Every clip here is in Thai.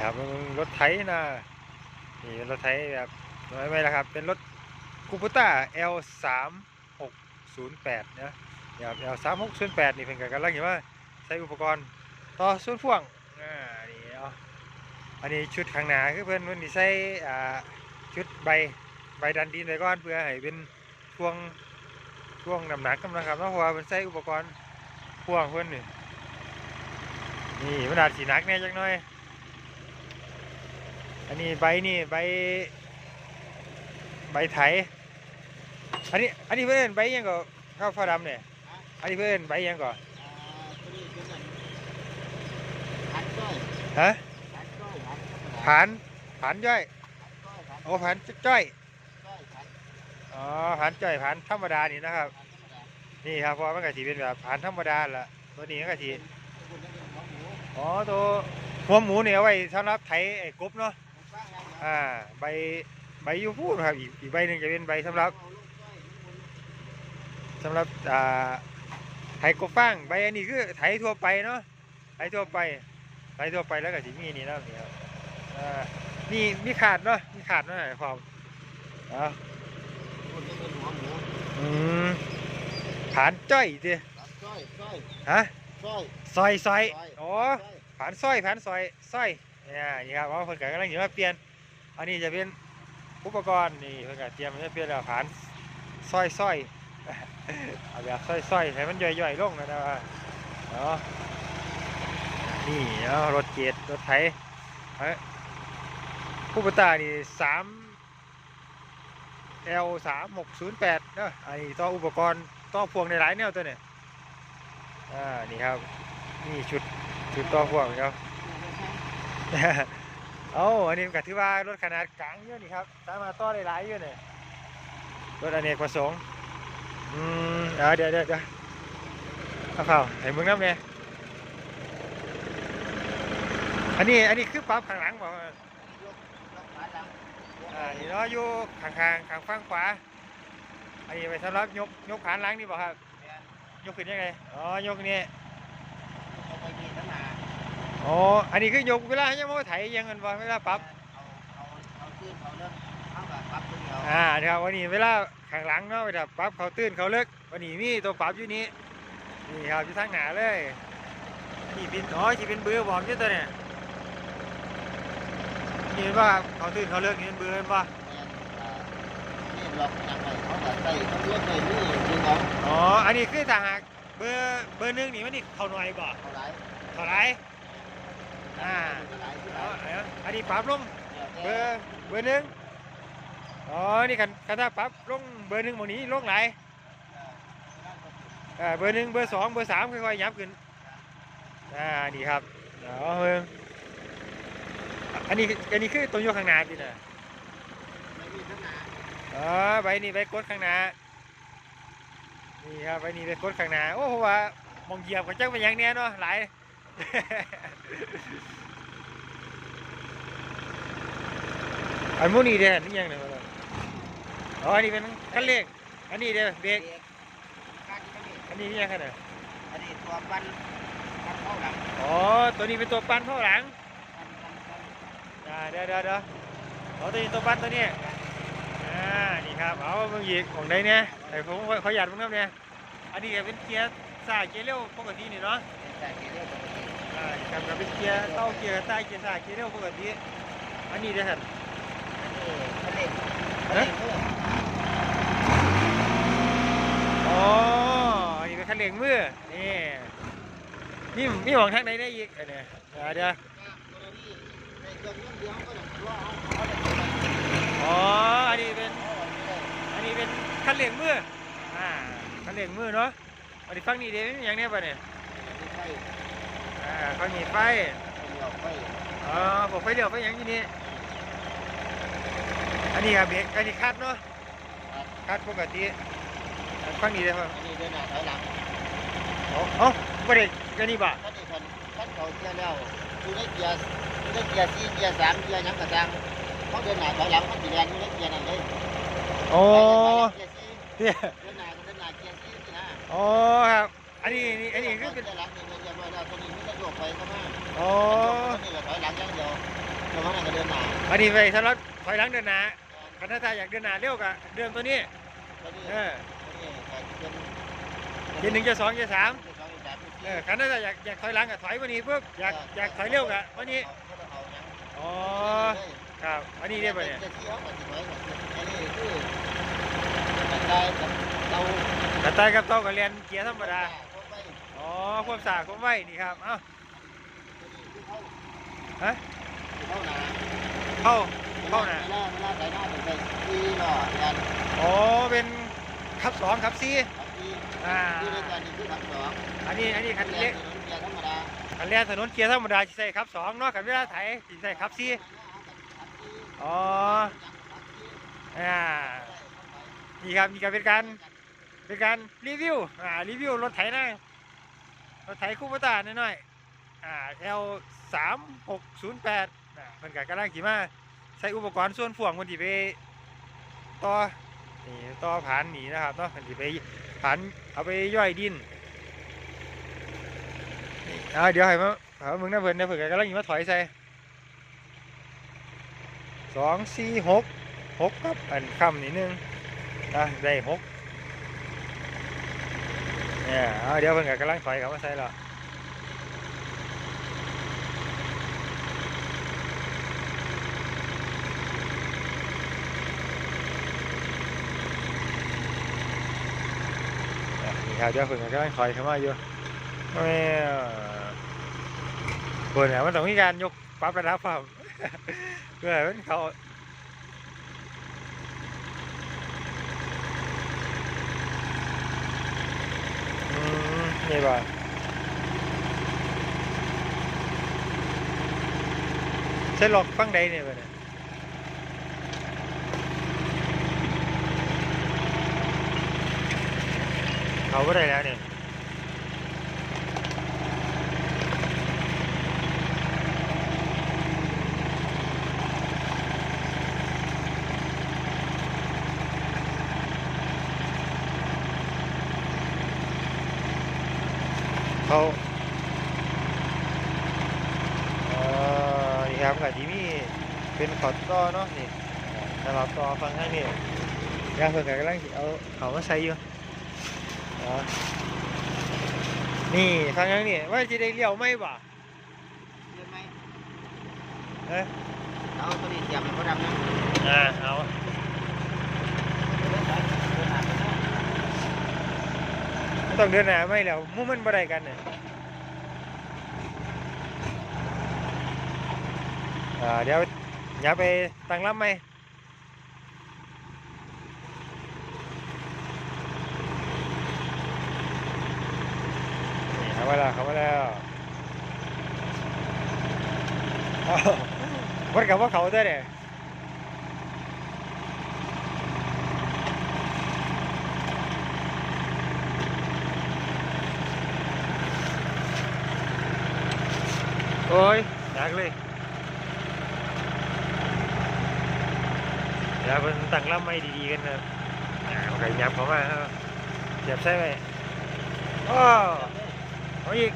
ครับรถไถนะนี่รถไถแบบน้อยไหมล่ะครับ เป็นรถคูปูต้า L 3 6 0 8นะนี่ครับ L 3 6 0 8นี่เพิ่นก็กำลังอยู่ว่าใช้อุปกรณ์ต่อส่วนพ่วงอ่านี่เอาอันนี้ชุดข้างหน้าคือเพิ่อนเพิ่นสิใส่อ่าชุดใบใบดันดินไว้ก่อนเพื่อให้เป็นช่วงช่วงน้ำหนักกำลังครับเพราะว่าเพิ่นใส่อุปกรณ์พ่วงเพิ่อนนี่นี่มันอาจสิหนักแน่จักหน่อย อันนี้ใบนี่ใบใบไถ อันนี้อันนี้เพื่อนใบหยังก็ข้าวฟ้าดำเนี่ยอันนี้เพื่อนใบหยังก็อ่าตัวนี้เป็นอันหันก้อยฮะหันก้อยหันธรรมดาผานผานย่อยหันก้อยหันโอ้ผานจ้อยก้อยหันอ๋อผานจ้อยผานธรรมดานี่นะครับหันธรรมดานี่ครับเพอมันก็สิเป็นแบบผานธรรมดาละตัวนี้มันก็สิคุณจะเป็นหัวหมูอ๋อตัวหัวหมูเนี่ยเอาไว้สำหรับไถไอ้กบเนาะผมฟังยังไง อ่าใบใบยูพูนะครับ อีกอีกใบหนึ่งจะเป็นใบสำหรับเอาลูกก้อยนี่มันสำหรับอ่าไถกบฟางใบอันนี้คือไถทั่วไปเนาะไถทั่วไปไถทั่วไปแล้วก็สิมีนี่แล้วนี่ครับอ่ามีมีขาดเนาะมีขาดเนาะพร้อมอ่าคุณจะเป็นหัวหมูอืมผานจ้อยดิหันก้อยก้อยฮะก้อยซอยซอยก้อยอ๋อก้อยผานซอยผานซอยซอยเนี่ยนี่ครับว่าเพิ่นก็กำลังอยู่มาเปลี่ยน อันนี้จะเป็นอุปกรณ์นี่เพิ่นเตรียมมาเปลี่ยนแล้วผานซอยซอยเอาแบบซอยซอยให้มันย่อยๆลงนะนะว่าเนาะนี่เนาะรถเจ็ดรถไถเอ้ยผู้ประตานี่สาม L สามหกศูนย์แปดเนาะอันนี้ต่ออุปกรณ์ต่อพวงในหลายแนวตัวเนี่ยอ่านี่ครับ นี่ชุดชุดต่อพวงครับ เอาอันนี้ก็ถือว่ารถขนาดกลางเยอะนี่ครับสามารถต่อได้หลายเยอะเนี่ยรถอเนกประสงค์อืมเอเดี๋ยวเดี๋ยวเดี๋ยวเอาเปล่าให้มึงน้ำเนี่ยอันนี้อันนี้คือปั๊บข้างหลังบอกยกยกขาหลังอ่านี่เนาะอยู่ข้างข้างๆข้างฝั่งขวาอันนี้ไปสำหรับยกยกขานหลังนี่บอกครับยยกขึ้นยังไงอ๋อยกนี่ เอาไปยีทั้งหนา อ๋อ อันนี้คือยกเวลายังไม่ไถยังเงินบ่เวลาปรับเอาเอาเอาขึ้นเอาเรื่องเอาแบบปรับตัวเดียวอ่าเดี๋ยววันนี้เวลาข้างหลังเนาะเวลาปรับเขาตื้นเขาเลิกวันนี้มีตัวปรับอยู่นี้นี่ครับอยู่ทางหนาเลยนี่เป็นอ๋อที่เป็นเบอร์บอกอยู่ตัวเนี่ยเห็นว่าเขาตื้นเขาเลิกเป็นเบอร์เห็นป่ะนี่ล็อกยังไงเขาแบบใส่เขาเลือกในนี่ดึงเอาอ๋ออันนี้คือถ้าหากเบอร์เบอร์หนึ่งนี่มันนี่เขาหน่อยบ่เขาไหลเท่าไร อ่าอันนี้ปรับลงเบอร์เบอร์หนึ่งอ๋อ นี่คันคันถ้าปรับลงเบอร์หนึ่งหมดนี้ลงไหลายอ่าเบอร์หนึ่งเบอร์สองเบอร์สามค่อยๆยับขึ้นอ่านี่ครับอ๋อเบิ่งอันนี้อันนี้คือตัวยกข้างหน้าจีนะไม่มีทั้งหนาอ๋อใบนี้ใบกดข้างหน้านี่ครับใบนี้ใบกดข้างหน้าโอ้เพราะว่ามองเหยียบก็จังเป็นย่างเนี้ยเนาะหลาย อันมูนี่เด้อนี่ยังเนี่ยบ่ล่ะอ๋ออันนี้เป็นคันเร่งอันนี้เด้อเบรกการที่ไม่มีอันนี้นี่ยังไงเนี่ยอันนี้ตัวปั้นปั้นเข้าหลังอ๋อตัวนี้เป็นตัวปั้นข้างหลังปั้นปั้นปั้นอ่าเดี๋ยวเดี๋ยวเดี๋ยวอ๋อตัวนี้ตัวปั้นตัวนี้อ่านี่ครับเอาเบิ่งอีกของใดเนี่ยไอ้ผมขอหยาดเบิ่งน้ำเนี่ยอันนี้ก็เป็นเกียร์สายเกียร์เร็วปกตินี่เนาะใส่เรื่องปกติ อ่าครับก็เป็นเกียร์เต้าเกียร์ใต้เกียร์สายเกียร์เร็วปกติอันนี้ด้อท่านอันนี้เขาเล่นาเล่นเพื่ออ๋ออันนี้เป็นคันเร่งมือนี่นี่มีหวังทางใดได้อีกอันเนี้ยอ่าเดี๋ยวเครื่องยนต์เดียวก็ต้องรอเอาเอาเลยอ๋ออันนี้เป็นอันนี้เป็นคันเร่งมืออ่าคันเร่งมือเนาะอันนี้ฟังนี่เด้มีอย่างเนี้ยป่ะเนี่ย อ่าฟังนี่ไฟเดียวไปอ๋อผมไฟเดียวไฟหยังอยู่นี่อันนี้ครับเบรกอันนี้คัดเนาะคัดปกติอ่าฟังนี่เลยครับอันนี้เดินหน้าถอยหลังอ๋อเอ๋อบ่ได้อันนี้บ่ท่านนี่ท่านท่านเขาเกียร์แล้วอยู่ในเกียร์อยู่ในเกียร์สี่เกียร์สามเกียร์หยังกระจังเขาเดินหน้าถอยหลังมันสีแดงอยู่ในเกียร์นั่นเลยโอ้เกียร์สี่เนี่ยเดินหน้าก็เดินหน้าเกียร์สี่สินะอ๋อครับอันนี้นี่อันนี้คือเป็นเกียร์หลังนี่ อันนี้ไปสำหรับถอยหลังเดินหนาคันถ้าอยากเดินหนาเร็วก็เดินตัวนี้เออตัวนี้ก็เกียร์หนึ่งเกียร์สองเกียร์สามเออคันถ้าอยากอยากถอยหลังก็ถอยวันนี้ปุ๊บอยากอยากถอยเร็วก็วันนี้อ๋อครับอันนี้เรียกว่าเนี่ยเที่ยกระต่ายกับเต้าก็เรียนเกียร์ธรรมดาอ๋อความสากความไวนี่ครับเอ้าฮะ เข้าหนาเข้าเข้าน่ะเวลาเวลาใส่หน้าเป็นไปที่หล่อกันอ๋อเป็นขับสองขับสี่ครับที่อ่าที่ในการนี้คือขับสองอันนี้อันนี้คันเรีเล็ยกนถนนเกียร์ธรรมดาคันเรียนถนนเกียร์ธรรมดาสิใส่ขับสองเนาะคันเวลาไถสิใส่ขับสี่อ๋ออ่านี่ครับนี่ก็เป็นการเป็นการรีวิวอ่ารีวิวรถไถนะรถไถคูปต้าน้อยๆอ่า L สามหกศูนย์แปดอ่า เพิ่นก็กำลังขี่มาใส่อุปกรณ์ส่วนพ่วงคนที่ไปต่อนี่ต่อผานหนีนะครับเนาะคนที่ไปผานเอาไปย่อยดินนี่อ่าเดี๋ยวให้มาเอามึงนะเพิ่นนะเพิ่นก็กำลังขี่มาถอยใส่สองสี่หกหกครับอันคำนิดนึงอะได้หกเนี่ยเอาเดี๋ยวเพิ่นก็กำลังถอยเข้ามาใส่แล้วอะ นี่ครับเดี๋ยวเพิ่นก็กำลังถอยเข้ามาอยู่แม่เพิ่นน่ะมันต้องมีการยกปรับระดับความ เพื่อให้มัน เขาอืมนี่บ่ใช่หลอกฟังใดเนี่ยบ่เนี่ยเขาก็ได้แล้วเนี่ยเขาเอ่อนี่ครับกับที่มีเป็นขอดต่อเนาะนี่สำหรับต่อฟังให้นี่ยาเพิ่งกำลังเอาเขามาใส่อยู่ นี่ทางยังนี่ว่าจะได้เลี้ยวไหมบ่เรียนไหมเอ้ยเอาตัวนี้เตรียมให้เขาดำนะอ่าเอาต้องเดินหน้าไหมแล้วมุ่มันบ่ได้กันเนี่ยอ่าเดี๋ยวอย่าไปตั้งลำไหม นี่เข้ามาแล้วเข้ามาแล้วอ้าววัดกับว่าเขาได้เนี่ยโอ้ยหนักเลยเดี๋ยวเป็นตั้งลำไม่ดีๆกันนะอ่าโอเคยับเข้ามาครับเจ็บใช่ไหมโอ้เอาอีก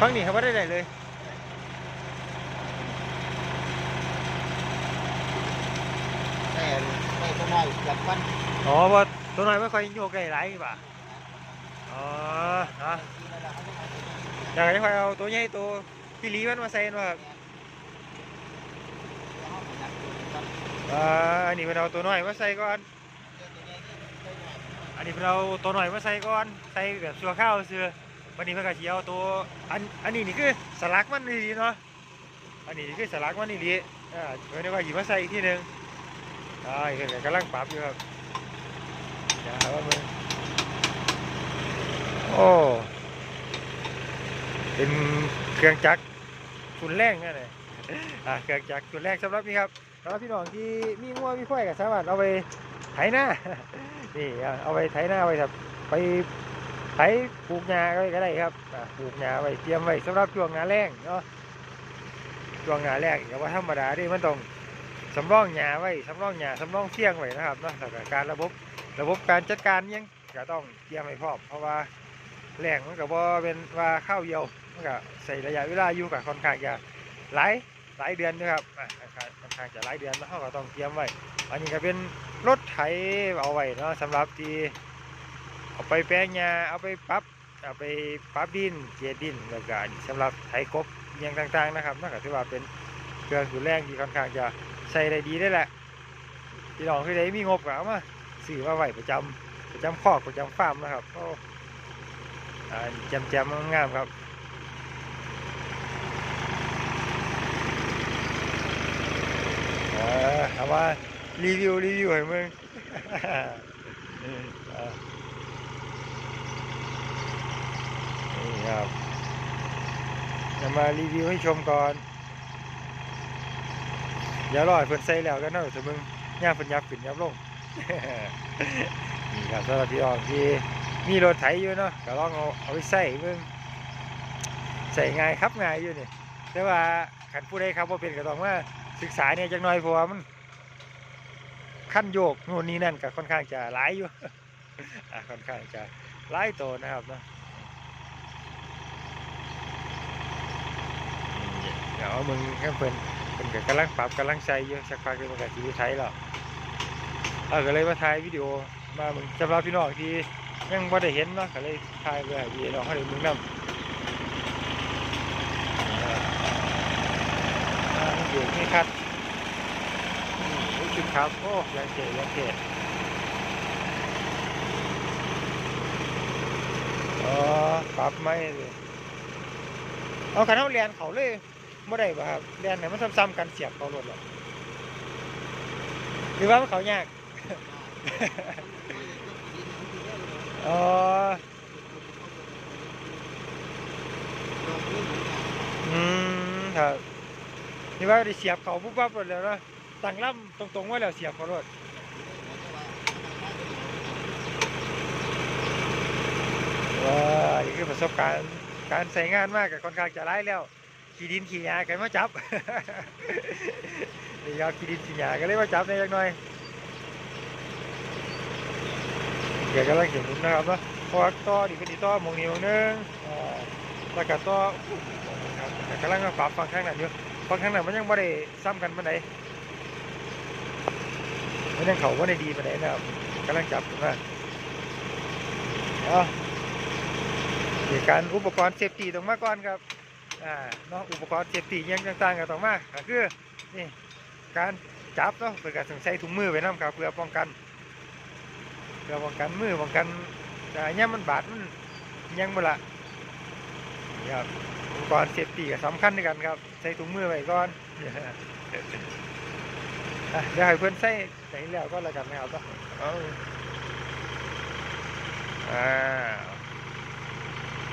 ฟังนี่ครับว่าได้ไหนเลยแต่ไม่ตัวน้อยจับฟันอ๋อว่าตัวน้อยไม่ค่อยโยกไกลหลายป่ะอ๋อฮะอยากให้ค่อยเอาตัวใหญ่ตัวพี่ลีมันมาใส่มาครับอ่าอันนี้เป็นเอาตัวน้อยมาใส่ก่อนอั นี้เป็นเอาตัวหน่อยมาใส่ก่อนใส่แบบชัวข้าวเสือวันนี้มันก็สิเอาตัวอันอันนี้นี่คือสลักมันนี่ดีเนาะอันนี้คือสลักมันนี่ดีอ่าเดี๋ยวนี้ก็หยิบมาใส่อีกทีหนึงอ่าเห็นกำลังปรับอยู่ครับเดี๋ยวหาว่ามึงโอ้เป็นเครื่องจักรทุนแรงนั่นเลยอ่าเครื่องจักรทุนแรงสำหรับนี่ครับสำหรับพี่น้องที่มีงัวมีควายก็สามารถเอาไปไถหน้า นี่เอาไปไถหน้าไว้ครับ ไปไถปลูกหญ้าไว้ก็ได้ครับปลูกหญ้าไว้เตรียมไว้สำหรับช่วงหน้าแล้งเนาะช่วงหน้าแล้งอย่าว่าธรรมดาดิมันต้องสำรองหญ้าไว้สำรองหญ้าสำรองเสี่ยงไว้นะครับเนาะแล้วก็การระบบระบบการจัดการยังก็ต้องเตรียมไว้พร้อมเพราะว่าแหล่งมันก็บ่เป็นว่าข้าวเดียวมันก็ใส่ระยะเวลาอยู่กับค่อนข้างจะหลาย หลายเดือนนะครับอะค่อนข้างจะหลายเดือนแล้วเราก็ต้องเตรียมไว้ อันนี้ก็เป็นรถไถเอาไว้เนาะสำหรับที่เอาไปแปลงหญ้าเอาไปปรับเอาไปปรับดินเกลียดินแล้วก็อันนี้สำหรับไถกบย่างต่างๆนะครับนั่นก็ถือว่าเป็นเครื่องดูแรงที่ค่อนข้างจะใช้ได้ดีได้แหละพี่น้องคือได้มีงบก็เอามาซื้อมาไว้ประจำประจำคอกประจำฟาร์มนะครับก็อ่าแจมๆงามๆครับ เออเอามารีวิวรีวิวให้มึงนี่ครับจะมารีวิวให้ชมก่อนอย่ารอให้เพิ่นใส่แล้วกันเนาะแต่มึงย่างเพิ่นยับขึ้นยับลงนี่ครับสำหรับพี่น้องที่มีรถไถอยู่เนาะก็ลองเอาเอาไปใส่เบิ่งใส่ง่ายครับง่ายอยู่นี่แต่ว่าขันผู้ใดครับว่าเป็นก็ต้องว่า ศึกษาเนี่ยจักหน่อยเพราะว่ามันขั้นโยกโน่นนี่นั่นก็ค่อนข้างจะหลายอยู่ค่อนข้างจะหลายโตวนะครับเนาะเดี๋ยวมึงแค่เพิ่นเพิ่นก็กำลังปรับกำลังใส่อยู่สักพักเดี๋ยวมันก็สิได้ใช้แล้วเอาก็เลยมาถ่ายวิดีโอมามึงสำรับพี่น้องที่ยังบ่ได้เห็นเนาะก็เลยถ่ายเพื่อให้พี่น้องเขาได้มึงนำอยู่นี่ ครับอืมรู้สึกครับโอ้ยังเกยังเก๋อ๋อปรับไม่เลยเอาขันเอาเรียนเขาเลยบ่ได้ป่ะครับเรียนไหนมันซ้ำๆกันเสียบเขาหมดหรอกหรือว่ามันเขายากอ๋ออืมครับ นี่ว่าได้เสียบเขาปุ๊บปั๊บหมดแล้วนะตั้งลำตรงๆไว่าแล้วเสียบเขารถว้านี่คือประสบการณ์การใส่งานมากกับค่อนข้างจะร้ายแล้ว ขี่ดินขี่ยากันมาจับนี่ครับขี่ดินขี่ยากันเลยมาจับในอยจักหน่อยเดี๋ยวกำลังเห็นนะครับเนาะเพราะว่าต่อดีเป็ดีต่อมองนี้หมองนึงแล้วก็ต่อแต่กำลังมาปรับฟังข้างนั้นอยู่ ฟังข้งนั้นมันยังไม่ได้ซ้ำกันปานใดมันยังเขาว่าได้ดีปานใดนะครับกำลังจับอยู่นะเอามีการอุปกรณ์เซฟตี้ต้องมาก่อนครับอ่าเนาะอุปกรณ์เซฟตี้ยังต่างๆก็ต้องมาก็คือนี่การจับเนาะเพื่อการใส่ถุงมือไว้นํครับเพื่อป้องกันเพื่อป้องกันมือป้องกันแต่อันเนี้ยมันบาดมันยังบ่ละนี่ครับ กรณ์เซฟตี้ก็สำคัญด้วยกันครับ ใส่ถุงมือไว้ก่อนเดี๋ยวให้เพื่อนใส่ใส่แล้วก็แล้วกันนะครับเอาอ่า